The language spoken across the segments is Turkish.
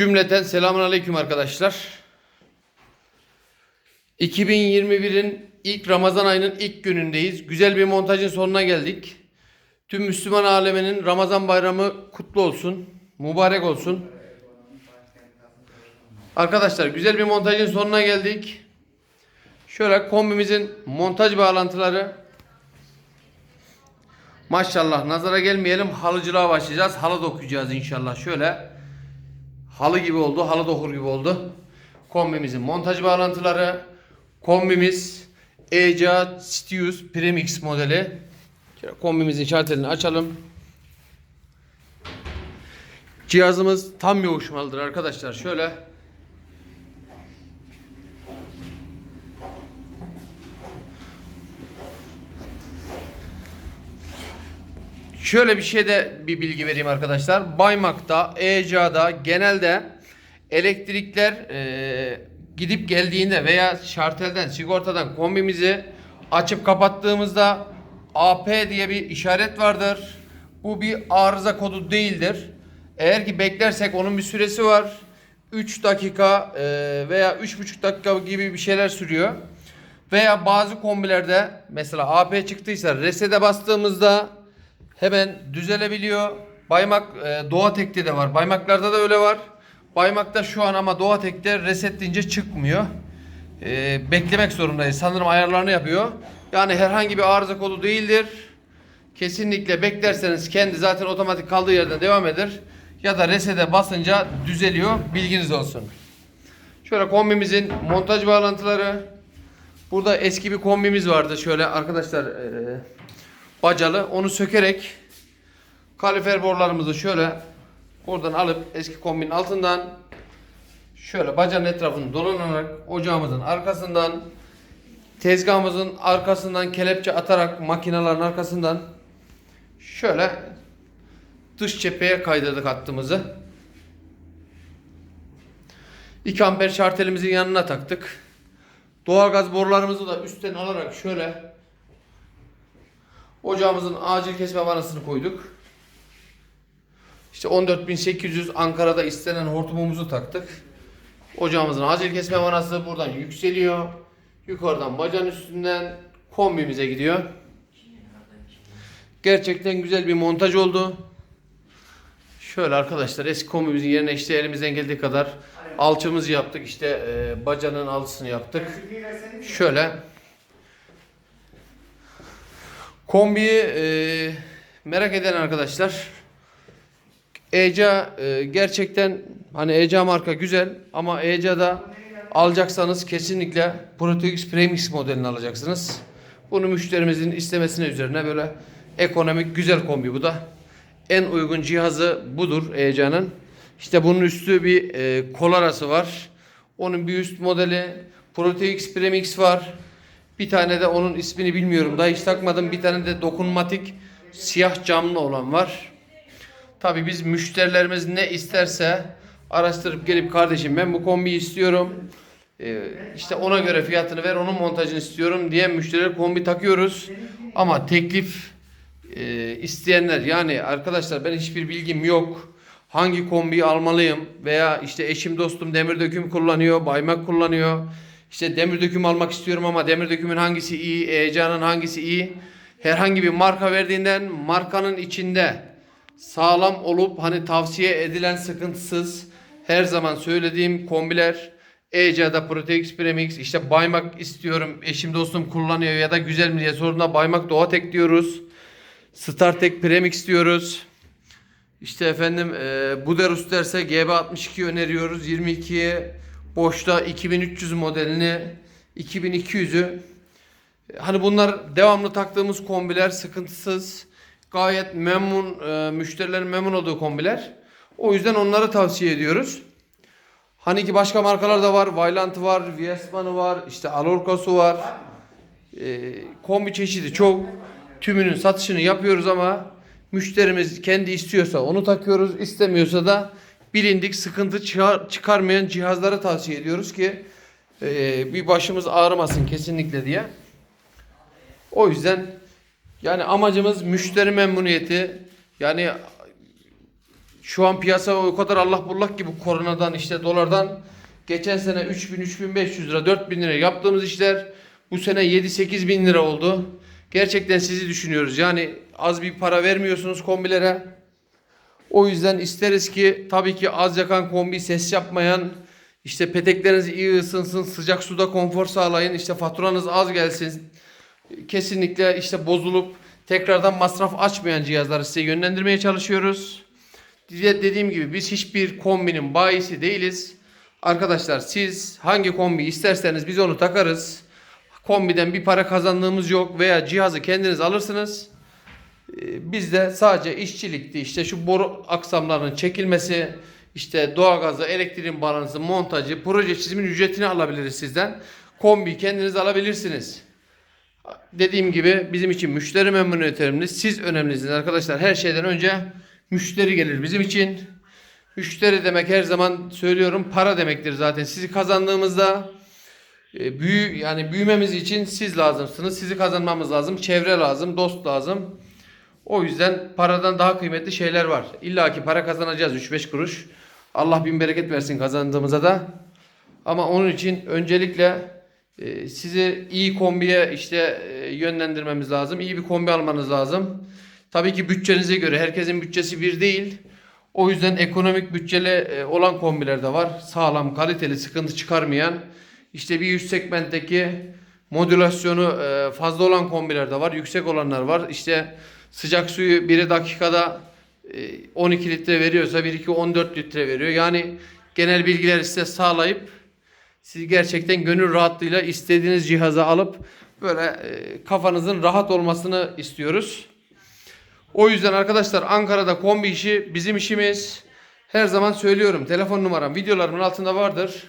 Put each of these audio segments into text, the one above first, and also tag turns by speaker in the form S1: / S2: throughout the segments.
S1: Cümleten selamun aleyküm arkadaşlar. 2021'in ilk Ramazan ayının ilk günündeyiz. Güzel bir montajın sonuna geldik. Tüm Müslüman aleminin Ramazan bayramı kutlu olsun. Mübarek olsun. Arkadaşlar güzel bir montajın sonuna geldik. Şöyle kombimizin montaj bağlantıları. Maşallah nazara gelmeyelim halıcılığa başlayacağız. Halı dokuyacağız inşallah. Şöyle halı gibi oldu, halı dokur gibi oldu. Kombimizin montaj bağlantıları. Kombimiz Eca Stius Premix modeli. Kombimizin şartelini açalım. Cihazımız tam yoğuşmalıdır arkadaşlar. Şöyle Şöyle bir şey de bir bilgi vereyim arkadaşlar. Baymak'ta, ECA'da genelde elektrikler e, gidip geldiğinde veya şartelden, sigortadan kombimizi açıp kapattığımızda AP diye bir işaret vardır. Bu bir arıza kodu değildir. Eğer ki beklersek onun bir süresi var. 3 dakika e, veya 3,5 dakika gibi bir şeyler sürüyor. Veya bazı kombilerde mesela AP çıktıysa resete bastığımızda hemen düzelebiliyor. Baymak e, Doğa Tek'te de var. Baymaklarda da öyle var. Baymakta şu an ama Doğa Tek'te reset deyince çıkmıyor. E, beklemek zorundayız. Sanırım ayarlarını yapıyor. Yani herhangi bir arıza kodu değildir. Kesinlikle beklerseniz kendi zaten otomatik kaldığı yerden devam eder. Ya da resete basınca düzeliyor. Bilginiz olsun. Şöyle kombimizin montaj bağlantıları. Burada eski bir kombimiz vardı. Şöyle arkadaşlar e, bacalı. Onu sökerek kalifer borularımızı şöyle buradan alıp eski kombinin altından şöyle bacanın etrafını dolanarak ocağımızın arkasından tezgahımızın arkasından kelepçe atarak makinelerin arkasından şöyle dış cepheye kaydırdık hattımızı. 2 amper şartelimizin yanına taktık. Doğalgaz borularımızı da üstten alarak şöyle Ocağımızın acil kesme vanasını koyduk. İşte 14800 Ankara'da istenen hortumumuzu taktık. Ocağımızın acil kesme vanası buradan yükseliyor. Yukarıdan bacanın üstünden kombimize gidiyor. Gerçekten güzel bir montaj oldu. Şöyle arkadaşlar eski kombimizin yerine işte elimizden geldiği kadar alçımızı yaptık. İşte e, bacanın altısını yaptık. Şöyle Kombiyi e, merak eden arkadaşlar ECA e, gerçekten hani ECA marka güzel ama ECA'da alacaksanız kesinlikle Protex Premix modelini alacaksınız. Bunu müşterimizin istemesine üzerine böyle ekonomik güzel kombi bu da. En uygun cihazı budur ECA'nın. İşte bunun üstü bir e, kol arası var. Onun bir üst modeli Protex Premix var. Bir tane de onun ismini bilmiyorum. Daha hiç takmadım. Bir tane de dokunmatik siyah camlı olan var. Tabii biz müşterilerimiz ne isterse araştırıp gelip kardeşim ben bu kombiyi istiyorum. Ee, işte ona göre fiyatını ver onun montajını istiyorum diye müşterilere kombi takıyoruz. Ama teklif e, isteyenler yani arkadaşlar ben hiçbir bilgim yok. Hangi kombiyi almalıyım veya işte eşim dostum demir döküm kullanıyor, baymak kullanıyor. İşte demir döküm almak istiyorum ama demir dökümün hangisi iyi, ECA'nın hangisi iyi? Herhangi bir marka verdiğinden markanın içinde sağlam olup hani tavsiye edilen sıkıntısız her zaman söylediğim kombiler ECA'da Protex Premix işte baymak istiyorum eşim dostum kullanıyor ya da güzel mi diye sorduğunda baymak Doğatek diyoruz. StarTech Premix diyoruz. İşte efendim e, Buderus derse GB62 öneriyoruz. 22'ye boşta 2300 modelini 2200'ü hani bunlar devamlı taktığımız kombiler sıkıntısız gayet memnun e, müşterilerin memnun olduğu kombiler. O yüzden onları tavsiye ediyoruz. Hani ki başka markalar da var. Vaillant var, Viesman'ı var, işte Alorca'sı var. E, kombi çeşidi çok. Tümünün satışını yapıyoruz ama müşterimiz kendi istiyorsa onu takıyoruz, istemiyorsa da bilindik sıkıntı çıkar, çıkarmayan cihazları tavsiye ediyoruz ki e, bir başımız ağrımasın kesinlikle diye. O yüzden yani amacımız müşteri memnuniyeti. Yani Şu an piyasa o kadar Allah bullak ki bu koronadan işte dolardan geçen sene 3000 3500 lira 4000 lira yaptığımız işler bu sene 7 8 bin lira oldu. Gerçekten sizi düşünüyoruz. Yani az bir para vermiyorsunuz kombilere. O yüzden isteriz ki tabii ki az yakan kombi ses yapmayan işte petekleriniz iyi ısınsın sıcak suda konfor sağlayın işte faturanız az gelsin kesinlikle işte bozulup tekrardan masraf açmayan cihazları size yönlendirmeye çalışıyoruz. Dediğim gibi biz hiçbir kombinin bayisi değiliz. Arkadaşlar siz hangi kombi isterseniz biz onu takarız. Kombiden bir para kazandığımız yok veya cihazı kendiniz alırsınız. Ee, Biz de sadece işçilikti işte şu boru aksamlarının çekilmesi, işte doğalgazı, elektriğin balansı, montajı, proje çizimin ücretini alabiliriz sizden. Kombi kendiniz alabilirsiniz. Dediğim gibi bizim için müşteri memnuniyeti önemli. Siz önemlisiniz arkadaşlar. Her şeyden önce müşteri gelir bizim için. Müşteri demek her zaman söylüyorum para demektir zaten. Sizi kazandığımızda e, büyü yani büyümemiz için siz lazımsınız. Sizi kazanmamız lazım. Çevre lazım, dost lazım. O yüzden paradan daha kıymetli şeyler var. İlla ki para kazanacağız 3-5 kuruş. Allah bin bereket versin kazandığımıza da. Ama onun için öncelikle e, sizi iyi kombiye işte e, yönlendirmemiz lazım. İyi bir kombi almanız lazım. Tabii ki bütçenize göre herkesin bütçesi bir değil. O yüzden ekonomik bütçeli e, olan kombiler de var. Sağlam, kaliteli, sıkıntı çıkarmayan. İşte bir üst segmentteki modülasyonu e, fazla olan kombiler de var. Yüksek olanlar var. İşte sıcak suyu biri dakikada e, 12 litre veriyorsa bir iki 14 litre veriyor. Yani genel bilgiler size sağlayıp siz gerçekten gönül rahatlığıyla istediğiniz cihazı alıp böyle e, kafanızın rahat olmasını istiyoruz. O yüzden arkadaşlar Ankara'da kombi işi bizim işimiz. Her zaman söylüyorum. Telefon numaram videolarımın altında vardır.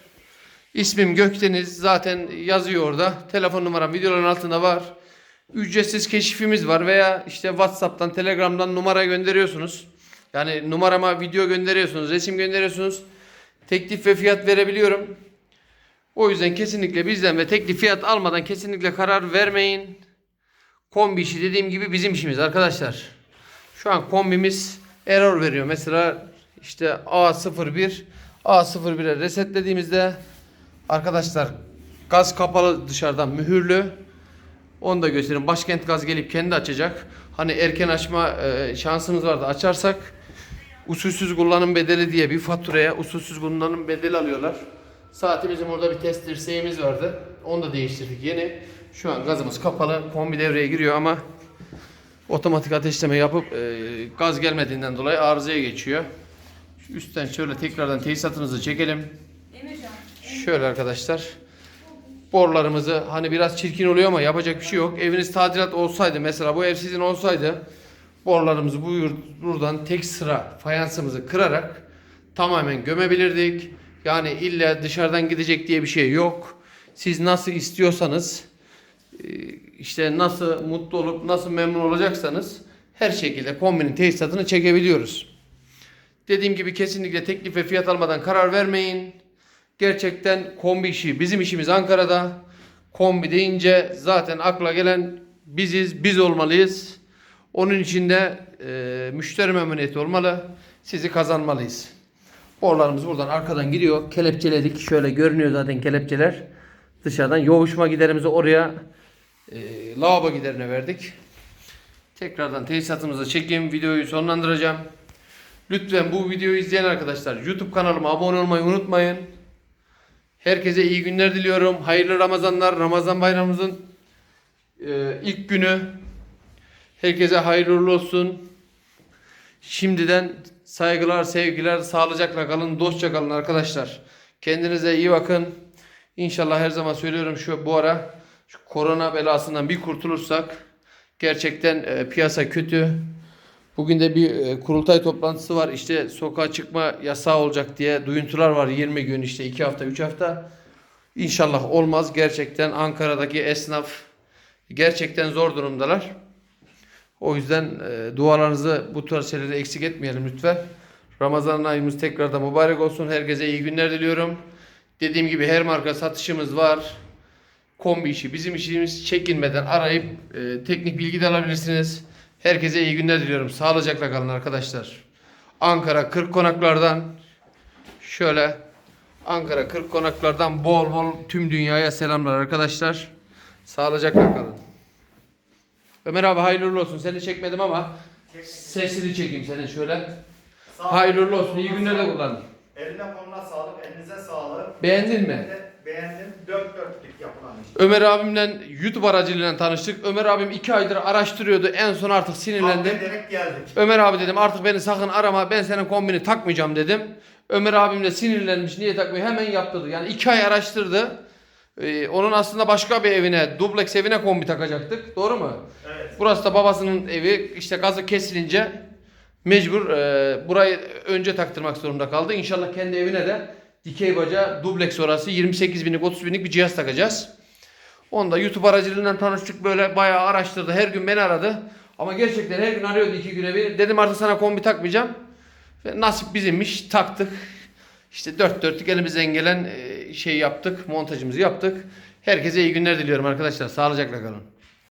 S1: İsmim Gökdeniz zaten yazıyor orada. Telefon numaram videoların altında var. Ücretsiz keşifimiz var veya işte WhatsApp'tan, Telegram'dan numara gönderiyorsunuz. Yani numarama video gönderiyorsunuz, resim gönderiyorsunuz. Teklif ve fiyat verebiliyorum. O yüzden kesinlikle bizden ve teklif fiyat almadan kesinlikle karar vermeyin. Kombi işi dediğim gibi bizim işimiz arkadaşlar. Şu an kombimiz error veriyor. Mesela işte A01 A01'e resetlediğimizde arkadaşlar gaz kapalı dışarıdan mühürlü. Onu da göstereyim. Başkent gaz gelip kendi açacak. Hani erken açma e, şansımız vardı. Açarsak usulsüz kullanım bedeli diye bir faturaya usulsüz kullanım bedeli alıyorlar. Saatimizin burada bir test dirseğimiz vardı. Onu da değiştirdik yeni. Şu an gazımız kapalı. Kombi devreye giriyor ama otomatik ateşleme yapıp e, gaz gelmediğinden dolayı arızaya geçiyor. Üstten şöyle tekrardan tesisatımızı çekelim. Şöyle arkadaşlar. Borularımızı hani biraz çirkin oluyor ama yapacak bir şey yok. Eviniz tadilat olsaydı mesela bu ev sizin olsaydı borularımızı buyur, buradan tek sıra fayansımızı kırarak tamamen gömebilirdik. Yani illa dışarıdan gidecek diye bir şey yok. Siz nasıl istiyorsanız e, işte nasıl mutlu olup nasıl memnun olacaksanız her şekilde kombinin tesisatını çekebiliyoruz. Dediğim gibi kesinlikle teklif ve fiyat almadan karar vermeyin. Gerçekten kombi işi bizim işimiz Ankara'da. Kombi deyince zaten akla gelen biziz, biz olmalıyız. Onun için de e, müşteri memnuniyeti olmalı. Sizi kazanmalıyız. Borularımız buradan arkadan gidiyor. Kelepçeledik. Şöyle görünüyor zaten kelepçeler. Dışarıdan yoğuşma giderimizi oraya e, lavabo giderine verdik. Tekrardan tesisatımızı çekeyim. Videoyu sonlandıracağım. Lütfen bu videoyu izleyen arkadaşlar YouTube kanalıma abone olmayı unutmayın. Herkese iyi günler diliyorum. Hayırlı Ramazanlar. Ramazan bayramımızın e, ilk günü. Herkese hayırlı olsun. Şimdiden saygılar, sevgiler, sağlıcakla kalın, dostça kalın arkadaşlar. Kendinize iyi bakın. İnşallah her zaman söylüyorum şu bu ara şu korona belasından bir kurtulursak gerçekten e, piyasa kötü. Bugün de bir e, kurultay toplantısı var. İşte sokağa çıkma yasağı olacak diye duyuntular var 20 gün işte 2 hafta 3 hafta. İnşallah olmaz. Gerçekten Ankara'daki esnaf gerçekten zor durumdalar. O yüzden e, dualarınızı bu tarz şeyleri eksik etmeyelim lütfen. Ramazan ayımız tekrardan mübarek olsun. Herkese iyi günler diliyorum. Dediğim gibi her marka satışımız var. Kombi işi bizim işimiz çekinmeden arayıp e, teknik bilgi de alabilirsiniz. Herkese iyi günler diliyorum. Sağlıcakla kalın arkadaşlar. Ankara Kırk Konaklar'dan şöyle Ankara Kırk Konaklar'dan bol bol tüm dünyaya selamlar arkadaşlar. Sağlıcakla kalın. Ömer abi hayırlı olsun. Seni çekmedim ama sesini çekeyim senin şöyle. Hayırlı olsun. İyi günler de kullan.
S2: Eline koluna sağlık, elinize sağlık.
S1: Beğendin mi?
S2: Beğendim. Dört dörtlük yapılan iş.
S1: Ömer abimle YouTube aracılığıyla tanıştık. Ömer abim iki aydır araştırıyordu. En son artık sinirlendim.
S2: Geldik.
S1: Ömer abi dedim artık beni sakın arama ben senin kombini takmayacağım dedim. Ömer abim de sinirlenmiş niye takmıyor hemen yaptırdı. Yani iki ay araştırdı. Ee, onun aslında başka bir evine dubleks evine kombi takacaktık. Doğru mu?
S2: Evet.
S1: Burası da babasının evi. İşte gazı kesilince mecbur e, burayı önce taktırmak zorunda kaldı. İnşallah kendi evine de dikey baca dubleks orası 28 binlik 30 binlik bir cihaz takacağız. Onu da YouTube aracılığından tanıştık böyle bayağı araştırdı. Her gün beni aradı. Ama gerçekten her gün arıyordu iki güne bir. Dedim artık sana kombi takmayacağım. Ve nasip bizimmiş taktık. İşte dört dörtlük elimizden gelen şey yaptık. Montajımızı yaptık. Herkese iyi günler diliyorum arkadaşlar. Sağlıcakla kalın.